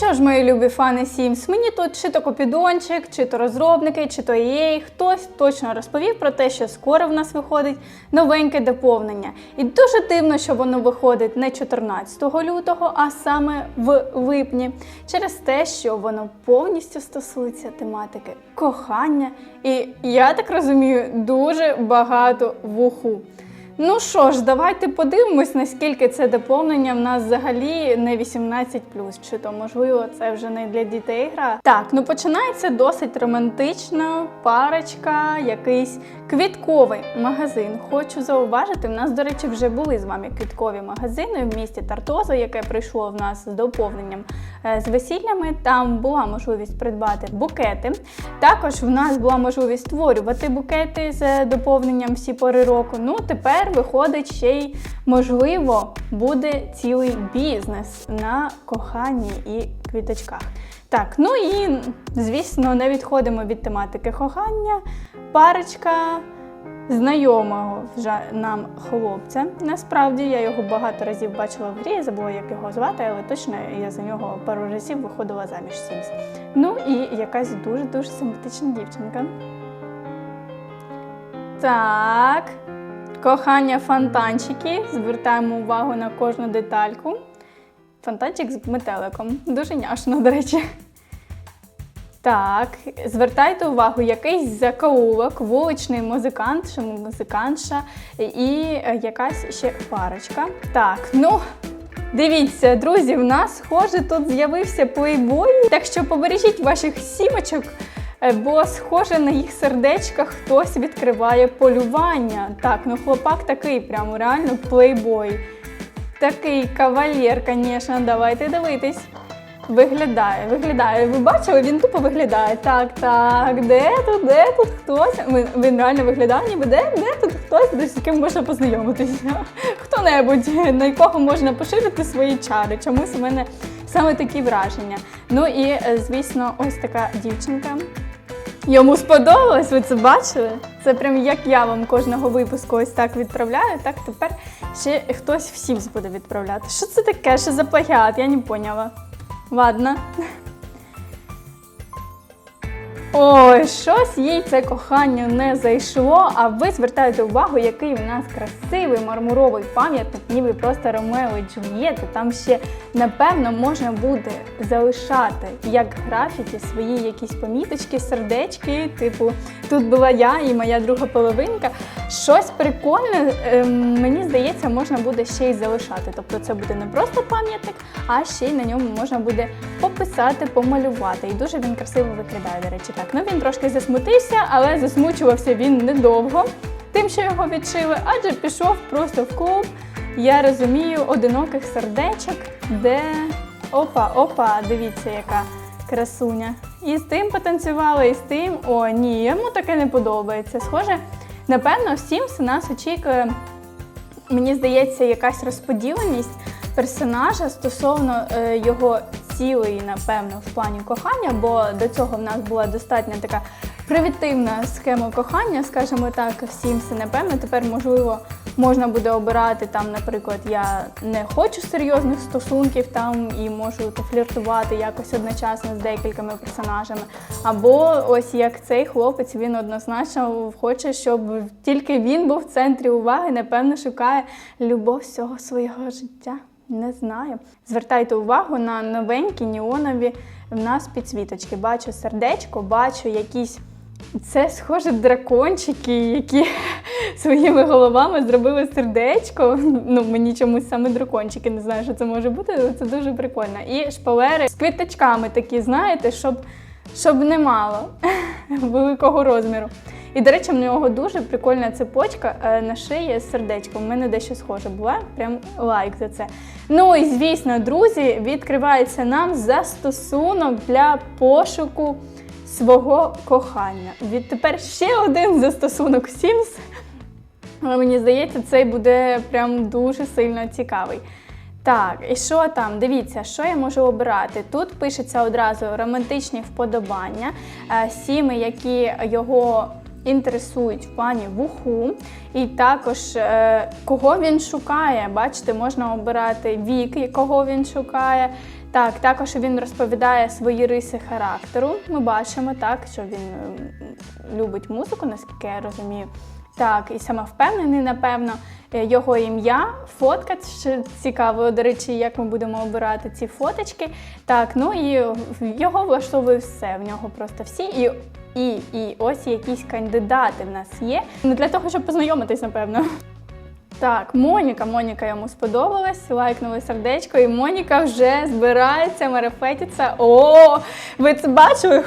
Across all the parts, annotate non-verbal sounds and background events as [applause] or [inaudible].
що ж, мої любі фани Sims, мені тут чи то Копідончик, чи то розробники, чи то EA, хтось точно розповів про те, що скоро в нас виходить новеньке доповнення. І дуже дивно, що воно виходить не 14 лютого, а саме в липні, через те, що воно повністю стосується тематики кохання. І я так розумію, дуже багато вуху. Ну що ж, давайте подивимось, наскільки це доповнення в нас взагалі не 18 чи то можливо це вже не для дітей гра. Так, ну починається досить романтична парочка, якийсь квітковий магазин. Хочу зауважити, в нас, до речі, вже були з вами квіткові магазини в місті Тартозо, яке прийшло в нас з доповненням е, з весіллями. Там була можливість придбати букети. Також в нас була можливість створювати букети з доповненням всі пори року. Ну, тепер виходить ще й можливо буде цілий бізнес на коханні і квіточках. Так, ну і звісно, не відходимо від тематики кохання. Парочка знайомого вже нам хлопця. Насправді я його багато разів бачила в грі, забула, як його звати, але точно я за нього пару разів виходила заміж Sims. Ну і якась дуже-дуже симпатична дівчинка. Так. Кохання фонтанчики. Звертаємо увагу на кожну детальку. Фонтанчик з метеликом. Дуже няшно, до речі. Так, звертайте увагу, якийсь закоулок, вуличний музикант, чи музикантша і е, якась ще парочка. Так, ну. Дивіться, друзі, в нас схоже тут з'явився плейбой, так що побережіть ваших сімочок, бо схоже на їх сердечках хтось відкриває полювання. Так, ну хлопак такий, прямо реально плейбой. Такий кавалер, звісно, давайте дивитись. Виглядає, виглядає. Ви бачили, він тупо виглядає. Так, так, де тут, де тут хтось? Він, реально виглядає, ніби де, де тут хтось, з ким можна познайомитися. [laughs] Хто-небудь, на якого можна поширити свої чари. Чомусь у мене саме такі враження. Ну і, е, звісно, ось така дівчинка. Йому сподобалось, ви це бачили? Це прям як я вам кожного випуску ось так відправляю, так тепер ще хтось всім буде відправляти. Що це таке? Що за плагіат? Я не поняла. Ладно. Ой, щось їй це кохання не зайшло, а ви звертаєте увагу, який в нас красивий мармуровий пам'ятник, ніби просто Ромео і Джульєта. Там ще, напевно, можна буде залишати як графіті свої якісь поміточки, сердечки, типу, тут була я і моя друга половинка. Щось прикольне, ем, мені здається, можна буде ще й залишати. Тобто це буде не просто пам'ятник, а ще й на ньому можна буде пописати, помалювати. І дуже він красиво виглядає, до речі. Так, ну він трошки засмутився, але засмучувався він недовго тим, що його відшили, адже пішов просто в клуб. Я розумію, одиноких сердечок, де опа, опа, дивіться, яка красуня. І з тим потанцювали, і з тим. О, ні, йому таке не подобається. Схоже, напевно, всім нас очікує, мені здається, якась розподіленість персонажа стосовно е, його цілий, напевно, в плані кохання, бо до цього в нас була достатньо така примітивна схема кохання, скажімо так, в Сімси. Напевно, тепер можливо можна буде обирати там, наприклад, я не хочу серйозних стосунків там і можу пофліртувати якось одночасно з декількома персонажами. Або ось як цей хлопець, він однозначно хоче, щоб тільки він був в центрі уваги, напевно, шукає любов всього свого життя. Не знаю. Звертайте увагу на новенькі неонові в нас підсвіточки. Бачу сердечко, бачу якісь. Це схоже дракончики, які [laughs] своїми головами зробили сердечко. [laughs] Ну, мені чомусь саме дракончики, не знаю, що це може бути, але це дуже прикольно. І шпалери з квіточками такі, знаєте, щоб, щоб не мало [laughs] великого розміру. І, до речі, в нього дуже прикольна цепочка е, на шиї з сердечком. У мене дещо схоже була. Прям лайк за це. Ну і звісно, друзі, відкривається нам застосунок для пошуку свого кохання. Відтепер ще один застосунок Sims. Але мені здається, цей буде прям дуже сильно цікавий. Так, і що там? Дивіться, що я можу обирати. Тут пишеться одразу романтичні вподобання, е, сіми, які його інтересують в плані вуху, і також е, кого він шукає. Бачите, можна обирати вік, кого він шукає. Так, також він розповідає свої риси характеру. Ми бачимо так, що він любить музику, наскільки я розумію. Так, і самовпевнений, напевно. Е, Його ім'я, фотка що цікаво, до речі, як ми будемо обирати ці фоточки. Так, ну і його влаштовує все. В нього просто всі. І, і, і ось якісь кандидати в нас є. Ну, для того, щоб познайомитись, напевно. Так, Моніка, Моніка йому сподобалась, лайкнули сердечко, і Моніка вже збирається марафетиться. О, ви це бачили?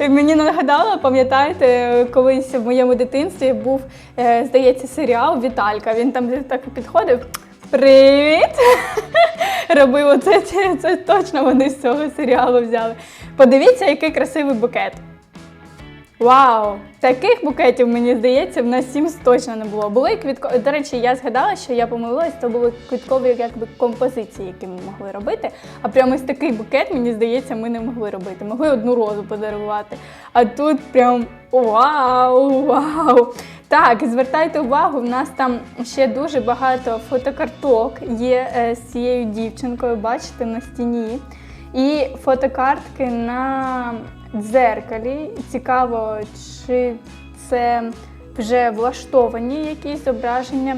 Мені нагадало, пам'ятаєте, колись в моєму дитинстві був, е, здається, серіал Віталька. Він там так підходив. Привіт! Робив оце, це, це точно вони з цього серіалу взяли. Подивіться, який красивий букет. Вау! Таких букетів, мені здається, в нас сім точно не було. Були квіткові. До речі, я згадала, що я помилилась, то були квіткові якби композиції, які ми могли робити. А прямо ось такий букет, мені здається, ми не могли робити. Могли одну розу подарувати. А тут прям вау! Вау! Так, звертайте увагу, в нас там ще дуже багато фотокарток є е, з цією дівчинкою, бачите, на стіні. І фотокартки на дзеркалі. Цікаво, чи це вже влаштовані якісь зображення,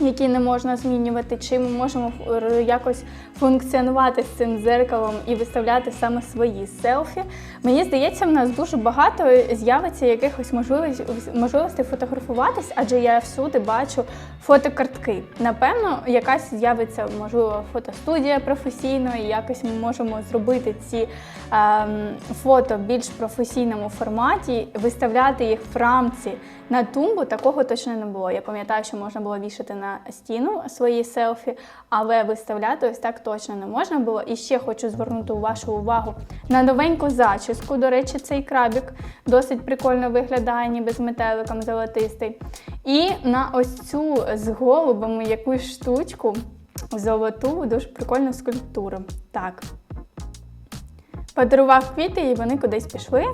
які не можна змінювати, чи ми можемо е, якось функціонувати з цим дзеркалом і виставляти саме свої селфі. Мені здається, в нас дуже багато з'явиться якихось можливостей, фотографуватись, адже я всюди бачу фотокартки. Напевно, якась з'явиться, можливо, фотостудія професійно, і якось ми можемо зробити ці ем, фото в більш професійному форматі, виставляти їх в рамці на тумбу. Такого точно не було. Я пам'ятаю, що можна було вішати на стіну свої селфі, але виставляти ось так точно не можна було. І ще хочу звернути вашу увагу на новеньку зачіску. До речі, цей крабік досить прикольно виглядає, ніби з метеликом золотистий. І на ось цю з голубами якусь штучку золоту, дуже прикольну скульптуру. Так. Подарував квіти, і вони кудись пішли.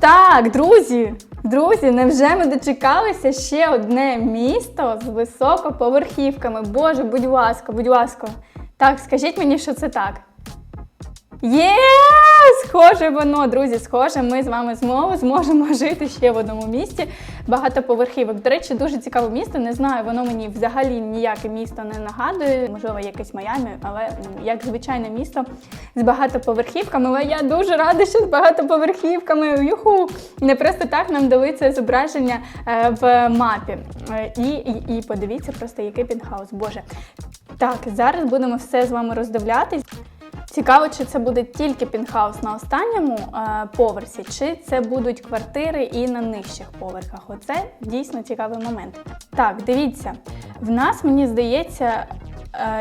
Так, друзі, друзі, невже ми дочекалися ще одне місто з високоповерхівками? Боже, будь ласка, будь ласка. Так, скажіть мені, що це так. Є, схоже воно, друзі, схоже, ми з вами знову зможемо [laughs] жити ще в одному місті багатоповерхівок. До речі, дуже цікаве місто. Не знаю, воно мені взагалі ніяке місто не нагадує. Можливо, якесь Майамі, але як звичайне місто з багатоповерхівками. Але я дуже рада, що з багатоповерхівками. Юху! Не просто так нам дали це зображення е, в мапі. Е, І, і, і подивіться просто, який пентхаус. Боже. Так, зараз будемо все з вами роздивлятись. Цікаво, чи це буде тільки пінхаус на останньому е, поверсі, чи це будуть квартири і на нижчих поверхах. Оце дійсно цікавий момент. Так, дивіться, в нас, мені здається,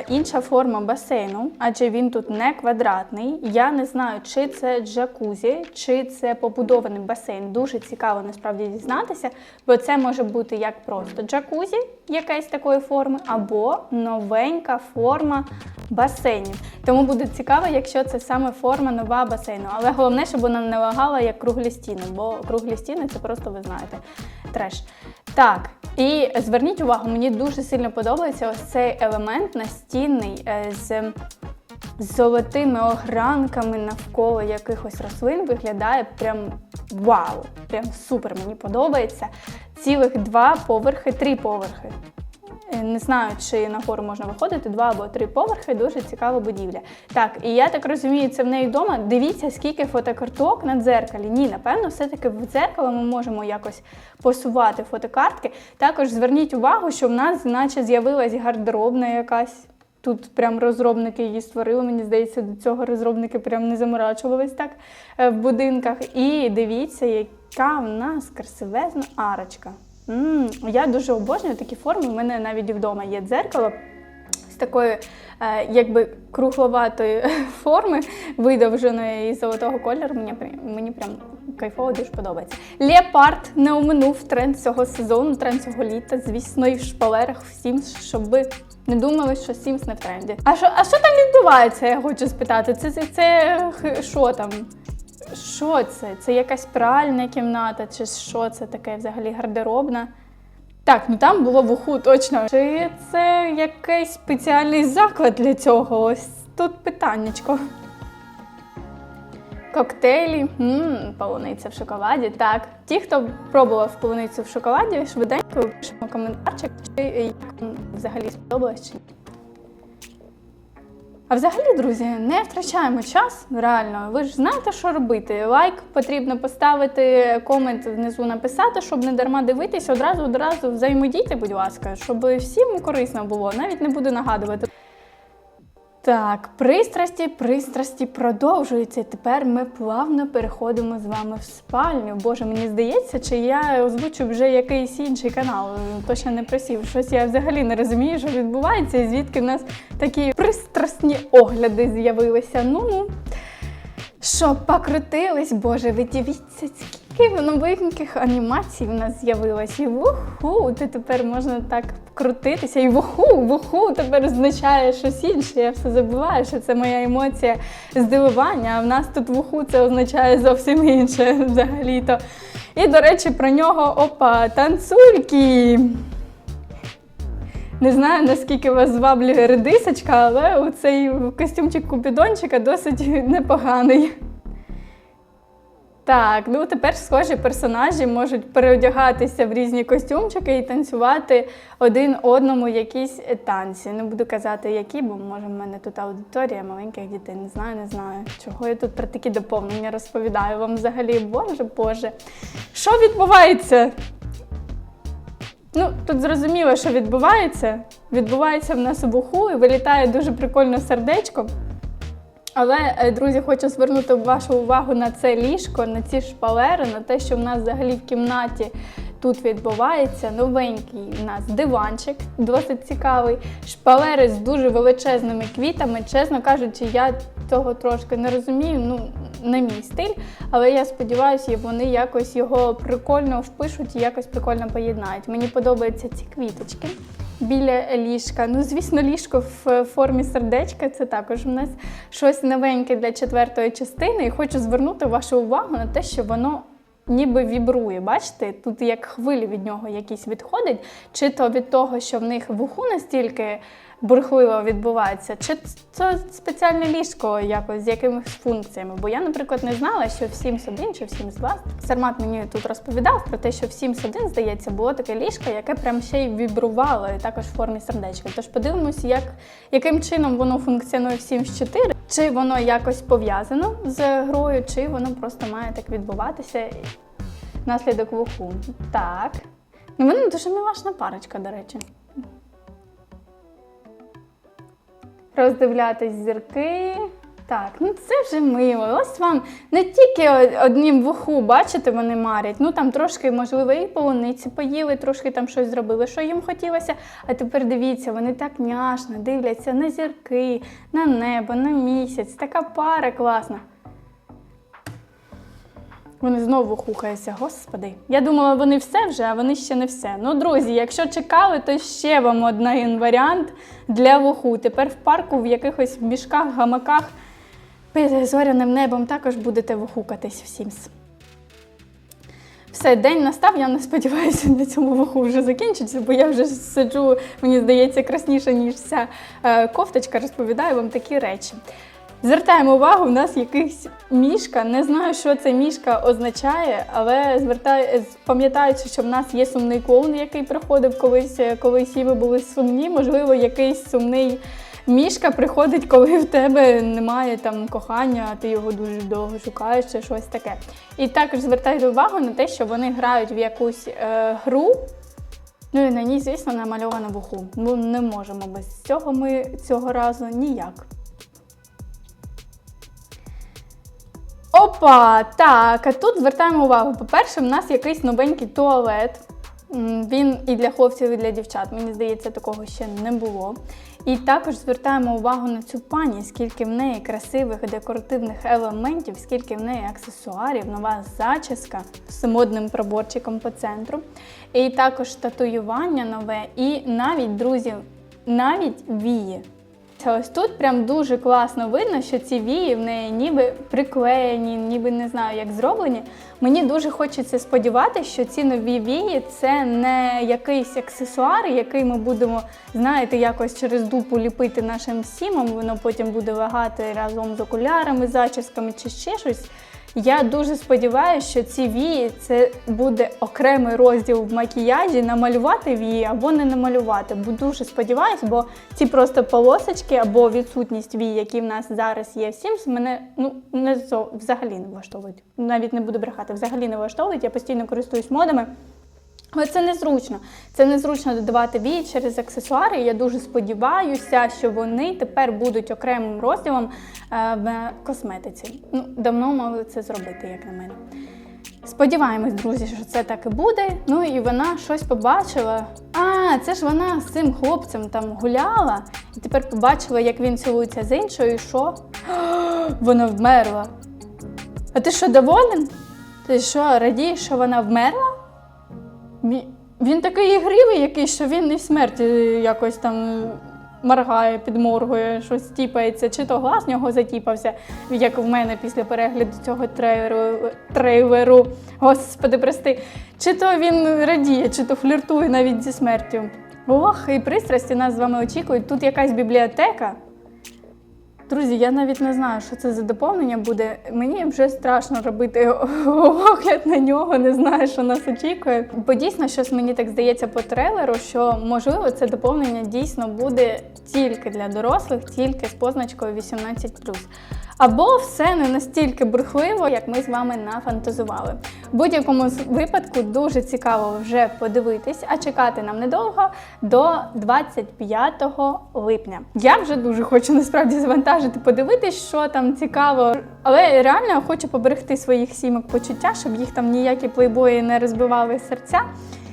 інша форма басейну, адже він тут не квадратний. Я не знаю, чи це джакузі, чи це побудований басейн. Дуже цікаво насправді дізнатися, бо це може бути як просто джакузі, якась такої форми, або новенька форма басейнів. Тому буде цікаво, якщо це саме форма нова басейну. Але головне, щоб вона не лагала як круглі стіни, бо круглі стіни це просто ви знаєте треш. Так, і зверніть увагу, мені дуже сильно подобається ось цей елемент настінний е, з з золотими огранками навколо якихось рослин виглядає прям вау! Прям супер, мені подобається. Цілих два поверхи, три поверхи. Не знаю, чи на гору можна виходити два або три поверхи. Дуже цікава будівля. Так, і я так розумію, це в неї вдома. Дивіться, скільки фотокарток на дзеркалі. Ні, напевно, все-таки в дзеркало ми можемо якось посувати фотокартки. Також зверніть увагу, що в нас, наче, з'явилась гардеробна якась. Тут прям розробники її створили. Мені здається, до цього розробники прям не заморачувались так е, в будинках. І дивіться, яка в нас красивезна арочка. М я дуже обожнюю такі форми. У мене навіть вдома є дзеркало з такої, е, якби кругловатої [laughs] форми, видовженої і золотого кольору. Мені, мені прям кайфово дуже подобається. Леопард не оминув тренд цього сезону, тренд цього літа. Звісно, і в шпалерах всім, щоб ви не думали, що Sims не в тренді. А що, а що там відбувається? Я хочу спитати. Це, це, це що там? Що це? Це якась пральна кімната, чи що це таке взагалі гардеробна? Так, ну там було в уху точно. Чи це якийсь спеціальний заклад для цього? Ось тут питаннячко. Коктейлі, Ммм, полуниця в шоколаді. Так, ті, хто пробував полуницю в шоколаді, швиденько пишемо коментарчик, чи як вам взагалі сподобалось чи ні. А взагалі, друзі, не втрачаємо час, реально. Ви ж знаєте, що робити. Лайк потрібно поставити, комент внизу написати, щоб не дарма дивитись. Одразу одразу взаємодійте, будь ласка, щоб всім корисно було. Навіть не буду нагадувати. Так, пристрасті, пристрасті продовжуються. Тепер ми плавно переходимо з вами в спальню. Боже, мені здається, чи я озвучу вже якийсь інший канал. Точно не просів. Щось я взагалі не розумію, що відбувається, і звідки в нас такі пристрасні огляди з'явилися. Ну ну. Що покрутились, Боже, ви дивіться, скільки новеньких анімацій в нас з'явилось. І вуху, ти тепер можна так крутитися. І вуху, вуху тепер означає щось інше. Я все забуваю, що це моя емоція здивування. А в нас тут вуху це означає зовсім інше взагалі-то. І, до речі, про нього опа, танцульки. Не знаю, наскільки вас зваблює редисочка, але цей костюмчик Купідончика досить непоганий. Так, ну тепер схожі персонажі можуть переодягатися в різні костюмчики і танцювати один одному якісь танці. Не буду казати, які, бо може в мене тут аудиторія маленьких дітей. Не знаю, не знаю. Чого я тут про такі доповнення розповідаю вам взагалі, боже Боже. Що відбувається? Ну, тут зрозуміло, що відбувається. Відбувається в нас у вуху і вилітає дуже прикольно сердечко. Але, е, друзі, хочу звернути вашу увагу на це ліжко, на ці шпалери, на те, що в нас взагалі в кімнаті тут відбувається. Новенький у нас диванчик, досить цікавий. Шпалери з дуже величезними квітами. Чесно кажучи, я цього трошки не розумію. Ну, не мій стиль, але я сподіваюся, вони якось його прикольно впишуть і якось прикольно поєднають. Мені подобаються ці квіточки біля ліжка. Ну, звісно, ліжко в формі сердечка це також у нас щось новеньке для четвертої частини. І хочу звернути вашу увагу на те, що воно. Ніби вібрує, бачите, тут як хвилі від нього якісь відходять, чи то від того, що в них вуху настільки бурхливо відбувається, чи це спеціальне ліжко якось з якимись функціями. Бо я, наприклад, не знала, що в Sims 1 чи в Sims 2 Сармат мені тут розповідав про те, що в Sims 1, здається, було таке ліжко, яке прям ще й вібрувало, і також в формі сердечка. Тож подивимося, як, яким чином воно функціонує в Sims 4, чи воно якось пов'язано з грою, чи воно просто має так відбуватися внаслідок вуху. Так. Ну, вони дуже милашна парочка, до речі. Роздивлятись зірки. Так, ну це вже мило. Ось вам не тільки однім вуху, бачите, вони марять. Ну там трошки, можливо, і полуниці поїли, трошки там щось зробили, що їм хотілося. А тепер дивіться, вони так няшно дивляться на зірки, на небо, на місяць. Така пара класна. Вони знову хухаються, господи. Я думала, вони все вже, а вони ще не все. Ну, друзі, якщо чекали, то ще вам один варіант для вуху. Тепер в парку в якихось мішках, гамаках під зоряним небом також будете вухукатись всім. Все, день настав, я не сподіваюся, на цьому вуху вже закінчиться, бо я вже сиджу, мені здається, красніше, ніж ця е, кофточка, розповідаю вам такі речі. Звертаємо увагу, у нас якийсь мішка. Не знаю, що це мішка означає, але звертаю, пам'ятаючи, що в нас є сумний клоун, який приходив колись, коли всі ми були сумні. Можливо, якийсь сумний мішка приходить, коли в тебе немає там кохання, а ти його дуже довго шукаєш чи щось таке. І також звертайте увагу на те, що вони грають в якусь е, гру. Ну і на ній, звісно, намальовано вуху. Ну не можемо без цього ми цього разу ніяк. Опа! Так, а тут звертаємо увагу. По-перше, в нас якийсь новенький туалет. Він і для хлопців, і для дівчат. Мені здається, такого ще не було. І також звертаємо увагу на цю пані, скільки в неї красивих декоративних елементів, скільки в неї аксесуарів, нова зачіска з модним проборчиком по центру. І також татуювання нове, і навіть, друзі, навіть вії. Ось тут прям дуже класно видно, що ці вії в неї ніби приклеєні, ніби не знаю, як зроблені. Мені дуже хочеться сподіватися, що ці нові вії це не якийсь аксесуар, який ми будемо, знаєте, якось через дупу ліпити нашим сімом, воно потім буде вагати разом з окулярами, зачісками чи ще щось. Я дуже сподіваюся, що ці вії це буде окремий розділ в макіяжі намалювати вії або не намалювати. Бо дуже сподіваюся, бо ці просто полосочки або відсутність вій, які в нас зараз є в Sims, мене ну не взагалі не влаштовують. Навіть не буду брехати, взагалі не влаштовують. Я постійно користуюсь модами. Але це незручно. Це незручно додавати вії через аксесуари. Я дуже сподіваюся, що вони тепер будуть окремим розділом е, в косметиці. Ну, давно мали це зробити, як на мене. Сподіваємось, друзі, що це так і буде. Ну і вона щось побачила. А, це ж вона з цим хлопцем там гуляла, і тепер побачила, як він цілується з іншою, і що? Вона вмерла. А ти що, доволен? Ти що, радієш, що вона вмерла? Він такий ігривий якийсь, що він і в смерті якось там моргає, підморгує, щось тіпається, чи то глаз нього затіпався, як в мене після перегляду цього трейлеру, трейлеру. Господи, прости. Чи то він радіє, чи то фліртує навіть зі смертю. Ох, і пристрасті нас з вами очікують. Тут якась бібліотека. Друзі, я навіть не знаю, що це за доповнення буде. Мені вже страшно робити [laughs] огляд на нього, не знаю, що нас очікує. Бо дійсно, щось мені так здається по трейлеру, що можливо це доповнення дійсно буде тільки для дорослих, тільки з позначкою 18+. Або все не настільки бурхливо, як ми з вами нафантазували. В будь-якому випадку дуже цікаво вже подивитись, а чекати нам недовго до 25 липня. Я вже дуже хочу насправді завантажити, подивитись, що там цікаво. Але реально хочу поберегти своїх сімок почуття, щоб їх там ніякі плейбої не розбивали серця.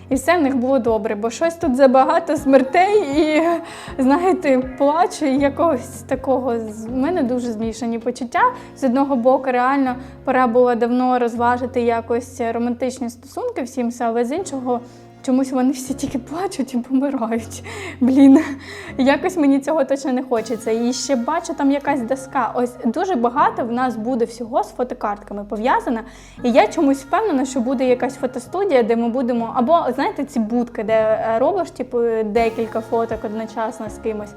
І все в них було добре, бо щось тут забагато смертей і, знаєте, плачу і якогось такого. З мене дуже змішані почуття. З одного боку, реально пора було давно розважити якось романтичні стосунки всім, але з іншого. Чомусь вони всі тільки плачуть і помирають. Блін, якось мені цього точно не хочеться. І ще бачу там якась доска. Ось дуже багато в нас буде всього з фотокартками пов'язано. І я чомусь впевнена, що буде якась фотостудія, де ми будемо, або знаєте, ці будки, де е, робиш типу декілька фоток одночасно з кимось.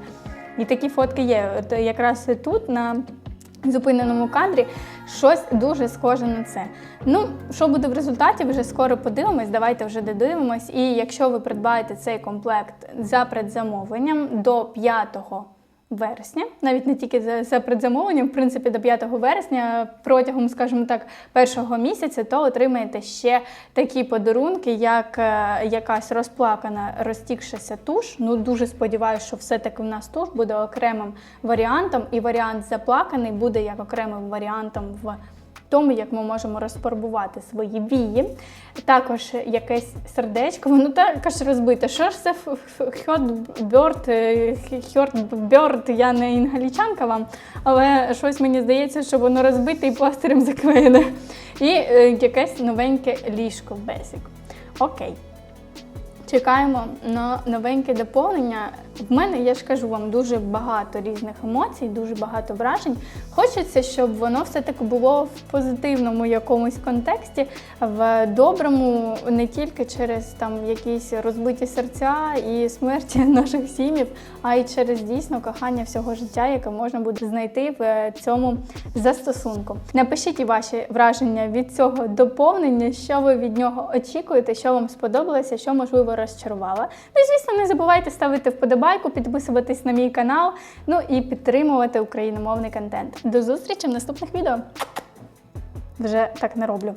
І такі фотки є. От якраз тут на зупиненому кадрі щось дуже схоже на це. Ну, що буде в результаті, вже скоро подивимось. Давайте вже додивимось. І якщо ви придбаєте цей комплект за предзамовленням до 5 вересня, навіть не тільки за, за предзамовленням, в принципі, до 5 вересня, протягом, скажімо так, першого місяця, то отримаєте ще такі подарунки, як е, якась розплакана, розтікшася туш. Ну, дуже сподіваюся, що все-таки в нас туш буде окремим варіантом, і варіант заплаканий буде як окремим варіантом в тому, як ми можемо розфарбувати свої вії. Також якесь сердечко, воно також розбите. Що ж це хьотбьорд, хьортбьорд, я не інгалічанка вам, але щось мені здається, що воно розбите і пластирем заклеєне. І е, якесь новеньке ліжко Basic. Окей. Чекаємо на новеньке доповнення. В мене, я ж кажу вам, дуже багато різних емоцій, дуже багато вражень. Хочеться, щоб воно все-таки було в позитивному якомусь контексті, в доброму, не тільки через там якісь розбиті серця і смерті [laughs] наших сім'їв, а й через дійсно кохання всього життя, яке можна буде знайти в цьому застосунку. Напишіть ваші враження від цього доповнення, що ви від нього очікуєте, що вам сподобалося, що можливо розчарувало. Ну звісно, не забувайте ставити вподобайку, підписуватись на мій канал, ну і підтримувати україномовний контент. До зустрічі в наступних відео. Вже так не роблю.